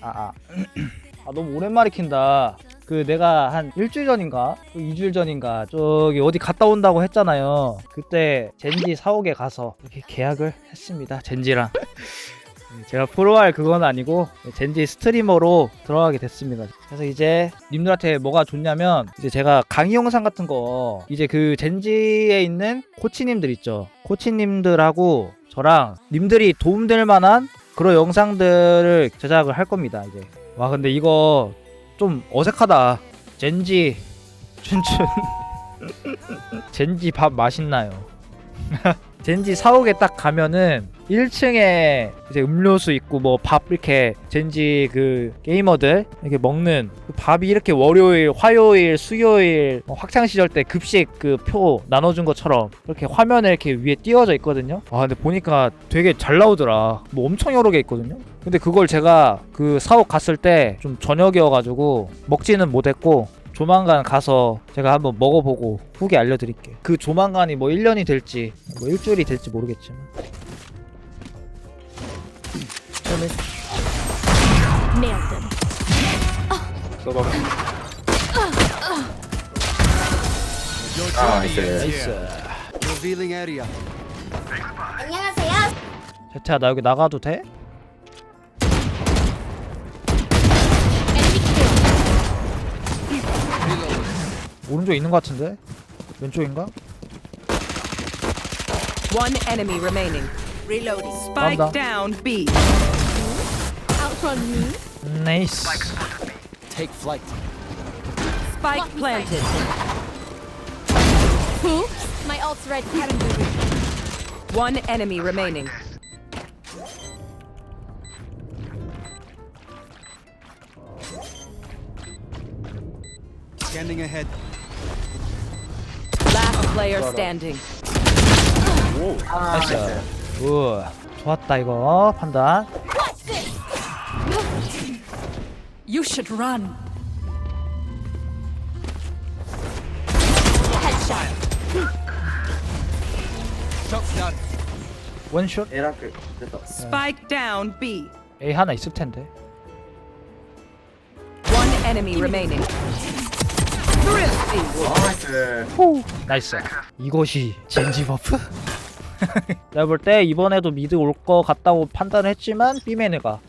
아, 아. 아 너무 오랜만에 킨다. 그 내가 한 일주일 전인가, 그 2주일 전인가 저기 어디 갔다 온다고 했잖아요. 그때 젠지 사옥에 가서 이렇게 계약을 했습니다. 젠지랑. 제가 프로할 그건 아니고 젠지 스트리머로 들어가게 됐습니다. 그래서 이제 님들한테 뭐가 좋냐면 이제 제가 강의 영상 같은 거 이제 그 젠지에 있는 코치님들 있죠. 코치님들하고 저랑 님들이 도움될 만한 그런 영상들을 제작을 할 겁니다. 이제 와 근데 이거 좀 어색하다. 젠지 춘춘 젠지 밥 맛있나요? 젠지 사옥에 딱 가면은 1층에 이제 음료수 있고 뭐 밥 이렇게 젠지 그 게이머들 이렇게 먹는 그 밥이 이렇게 월요일, 화요일, 수요일 어, 학창 시절 때 급식 그 표 나눠준 것처럼 이렇게 화면에 이렇게 위에 띄워져 있거든요. 아 근데 보니까 되게 잘 나오더라. 뭐 엄청 여러 개 있거든요. 근데 그걸 제가 그 사옥 갔을 때 좀 저녁이어가지고 먹지는 못했고 조만간 가서 제가 한번 먹어보고 후기 알려드릴게요. 그 조만간이 뭐 1년이 될지 뭐 일주일이 될지 모르겠지만. 처음에 Nailed them. 아, 있어요. 나이스. Revealing area. 안녕하세요. 제트야 나 여기 나가도 돼? Enemy kill. 오른쪽 있는 것 같은데? 왼쪽인가? One enemy remaining. Reloading. Spike Banda. down B. Outrun me. 나이스. Take flight. Spike planted. Oops. My ult's ready. One enemy remaining. Scanning ahead. Last player standing. 나이스. 우 좋았다 이거 판단. You should run. Headshot. Shots done. 원슛 에라클 됐다. Spike down B. A 하나 있을 텐데. One enemy remaining. Thrifty. 나이스. 나이스. 이것이 젠지 버프? 내가 볼 때 이번에도 미드 올 거 같다고 판단을 했지만 B맨에가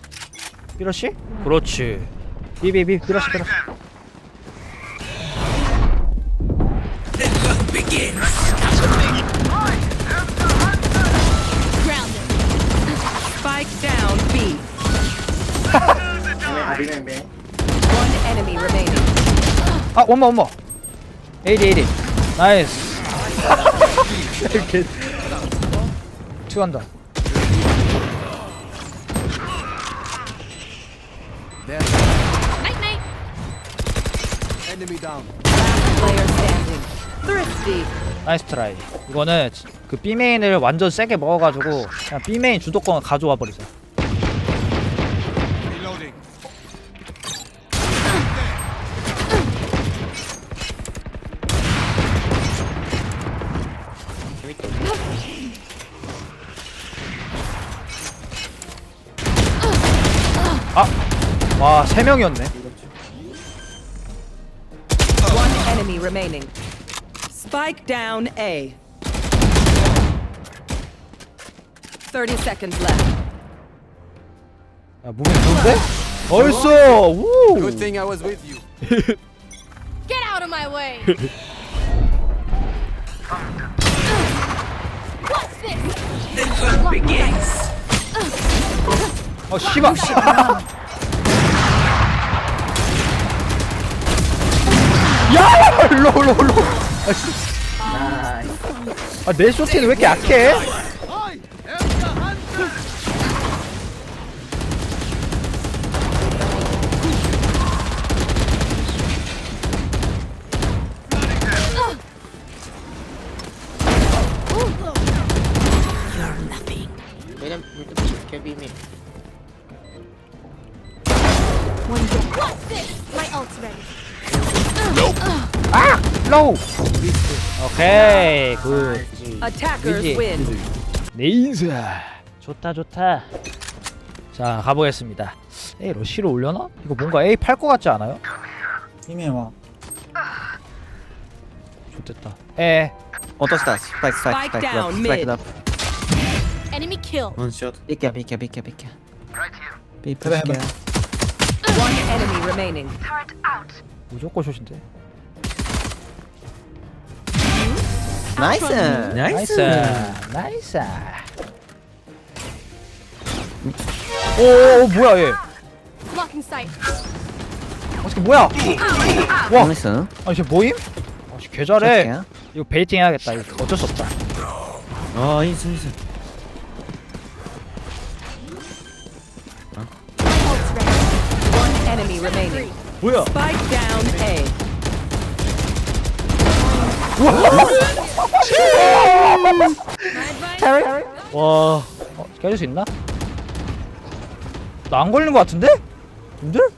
삐러시? 그렇지. 비비비. Spike down B. 아, 비냉 뱅. One enemy remaining. 아 원마 원마. 에이디 에이디. 나이스. 이렇게 튀어간다. There. Night night. Enemy down. Player standing. Thrifty. 나이스 트라이. 이거는 지- 그 B메인을 완전 세게 먹어가지고 그냥 B메인 주도권을 가져와 버리자. Reloading. 와세 명이었네. remaining. Spike down A. 30 seconds left. 야 무빙 좋은데? 얼쏘 우. Good thing I was with you. Get out of my way. What's this? 어 씨발. 야 일로 일로 일로. 아내 쇼트는 왜 이렇게 약해? What's this? My ult's ready. 로우. 오케이 굿. Attackers win. 네이스. 좋다 좋다. 자 가보겠습니다 A 러쉬로 올려나? 이거 뭔가 A 팔 것 같지 않아요? 이미 와. 좋됐다 에 Auto stars. Spike, spike, Spike spike, down, mid. up. Enemy kill. Shot. Picka, picka, picka, picka. Be Heaven, picka. One enemy remaining. 무조건 숏인데 Nice. 나이스 나이스 오 뭐야 얘 Blocking sight. 어떻게 뭐야 와 Nice. 아니 쟤 뭐임? 아 씨 개 잘해. 이거 베이팅 해야겠다 이거 어쩔 수 없다 Oh. Ult's ready. One enemy remaining. 뭐야 Spike down A. 와 어, 깨질 수 있나? 나 안 걸린 것 같은데? 님들?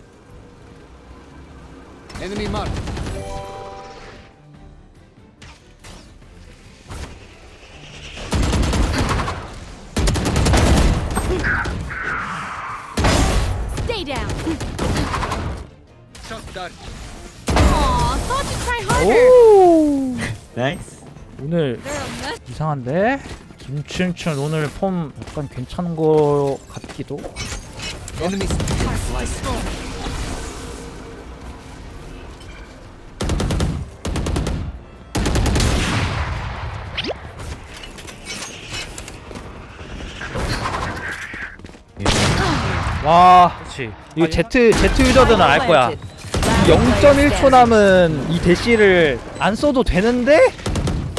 Enemy mark. Aw, thought you'd try harder. 오 Nice. 오늘 They're. 이상한데? 김춘춘 오늘 폼 약간 괜찮은 거 같기도. 와 그렇지 이거 Z Z 유저들은 알 거야 0.1초 남은 이 대시를 안 써도 되는데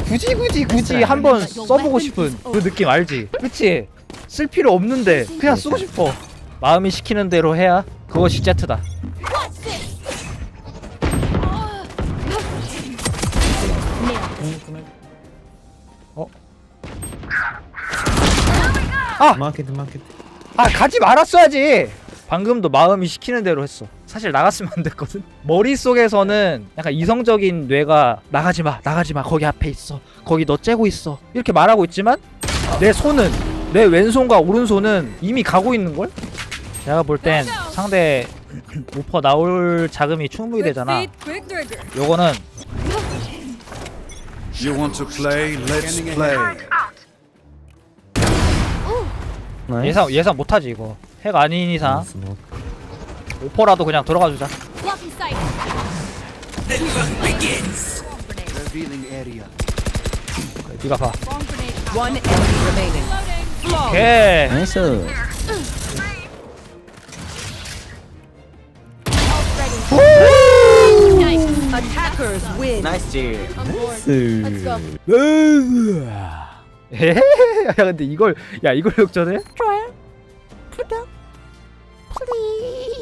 굳이 굳이 굳이 한번 써보고 싶은 그 느낌 알지? 그치? 쓸 필요 없는데 그냥 쓰고 싶어 마음이 시키는 대로 해야 그것이 Z다 What's this? Market, market. 아 가지 말았어야지 방금도 마음이 시키는 대로 했어 사실 나갔으면 안 됐거든 머릿속에서는 약간 이성적인 뇌가 나가지 마 나가지 마 거기 앞에 있어 거기 너 째고 있어 이렇게 말하고 있지만 내 손은 내 왼손과 오른손은 이미 가고 있는걸 제가 볼 땐 상대 오퍼 나올 자금이 충분히 되잖아. 요거는 You want to play? Let's play. 예상 예상 못하지 이거 핵 아닌 이상 Smoke. 오퍼라도 그냥 들어가 주자. 네가 봐. 오케이. 나이스 나이스 야 근데 이걸 야 이걸 역전해? 좋아요. 구독. 플리